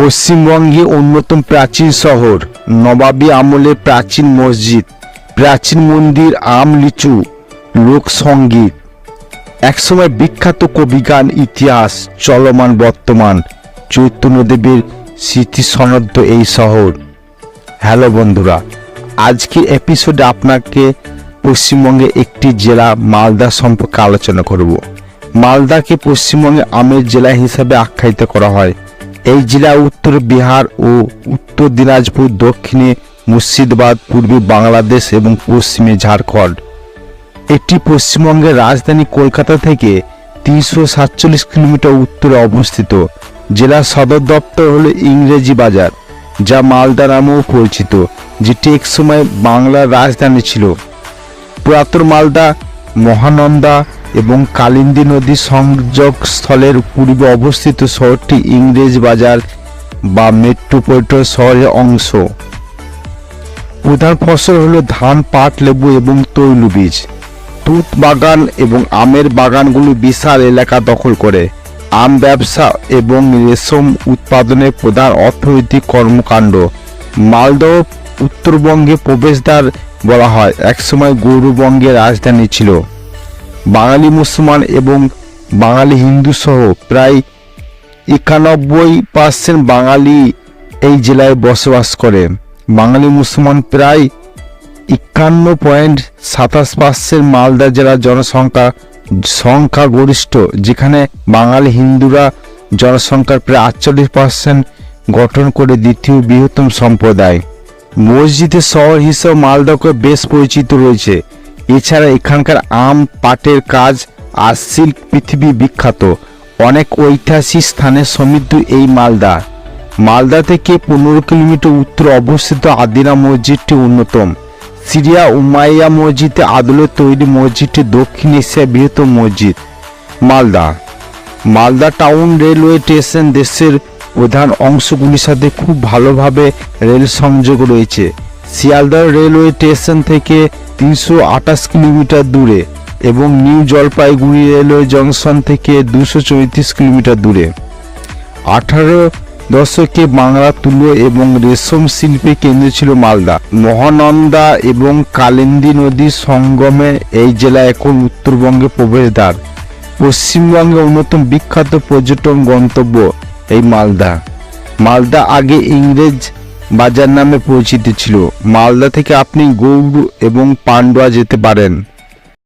পশ্চিমবঙ্গে অন্যতম প্রাচীন শহর নবাবী আমলে প্রাচীন মসজিদ, প্রাচীন মন্দির আম লিচু লোকসঙ্গীত একসময় বিখ্যাত কবিগান ইতিহাস চলমান বর্তমান চৈতন্যদেবের স্মৃতি সনদ্ধ এই শহর। হ্যালো বন্ধুরা, আজকের এপিসোডে আপনাকে পশ্চিমবঙ্গে একটি জেলা মালদা সম্পর্কে আলোচনা করব। মালদাকে পশ্চিমবঙ্গে আমের জেলা হিসাবে আখ্যায়িত করা হয়। এই জেলা উত্তর বিহার ও উত্তর দিনাজপুর, দক্ষিণে মুর্শিদাবাদ, পূর্বে বাংলাদেশ এবং পশ্চিমে ঝাড়খণ্ড। এটি পশ্চিমবঙ্গের রাজধানী কলকাতা থেকে তিনশো সাতচল্লিশ কিলোমিটার উত্তরে অবস্থিত। জেলার সদর দপ্তর হল ইংরেজি বাজার, যা মালদা নামেও পরিচিত, যেটি একসময় বাংলার রাজধানী ছিল। পুরাতন মালদা, মহানন্দা এবং কালিন্দী নদী সংযোগ স্থলের পূর্বে অবস্থিত শহরটি ইংরেজ বাজার বা মেট্রোপলিটন শহরের অংশ। প্রধান ফসল হলো ধান, পাট, লেবু এবং তৈলবীজ। তুত বাগান এবং আমের বাগানগুলো বিশাল এলাকা দখল করে। আম ব্যবসা এবং রেশম উৎপাদনের প্রধান অর্থনৈতিক কর্মকাণ্ড। মালদহ উত্তরবঙ্গে প্রবেশদ্বার বলা হয়। একসময় গৌরবঙ্গের রাজধানী ছিল। বাঙালি মুসলমান এবং বাঙালি হিন্দু সহ প্রায় একানব্বই পার্সেন্ট বাঙালি এই জেলায় বসবাস করে। বাঙালি মুসলমান প্রায় একান্ন পয়েন্ট সাতাশ পার্সেন্ট মালদা জেলার জনসংখ্যা সংখ্যাগরিষ্ঠ যেখানে বাঙালি হিন্দুরা জনসংখ্যার প্রায় আটচল্লিশ পার্সেন্ট গঠন করে দ্বিতীয় বৃহত্তম সম্প্রদায়। মসজিদের শহর হিসেবে মালদাকে বেশ পরিচিত রয়েছে। এছাড়া এখানকার আম, পাটের কাজ আর সিল্ক পৃথিবী বিখ্যাত। অনেক ঐতিহাসিক স্থানে সমৃদ্ধ এই মালদা। মালদা থেকে পনেরো কিলোমিটার উত্তরে অবস্থিত আদিনা মসজিদটি অন্যতম। সিরিয়া উমাইয়া মসজিদে আদলে তৈরি মসজিদটি দক্ষিণ এশিয়ার বৃহত্তম মসজিদ, Malda. Malda town railway station দেশের প্রধান অংশগুলির সাথে খুব ভালোভাবে রেল সংযোগ রয়েছে। শিয়ালদহ রেলওয়ে স্টেশন থেকে তিনশো আঠাশ কিলোমিটার দূরে এবং নিউ জলপাইগুড়ি রেলওয়ে জংশন থেকে দুশো চৌত্রিশ কিলোমিটার দূরে। আঠারো দশকে বাংলা তুলো এবং রেশম শিল্পের কেন্দ্র ছিল মালদা। মহানন্দা এবং কালিন্দী নদীর সঙ্গমে এই জেলা এখন উত্তরবঙ্গে প্রবেশদ্বার। পশ্চিমবঙ্গে অন্যতম বিখ্যাত পর্যটন গন্তব্য এই মালদা। মালদা আগে ইংরেজ বাজার নামে পরিচিত ছিল। মালদা থেকে আপনি গৌড় এবং পান্ডুয়া যেতে পারেন।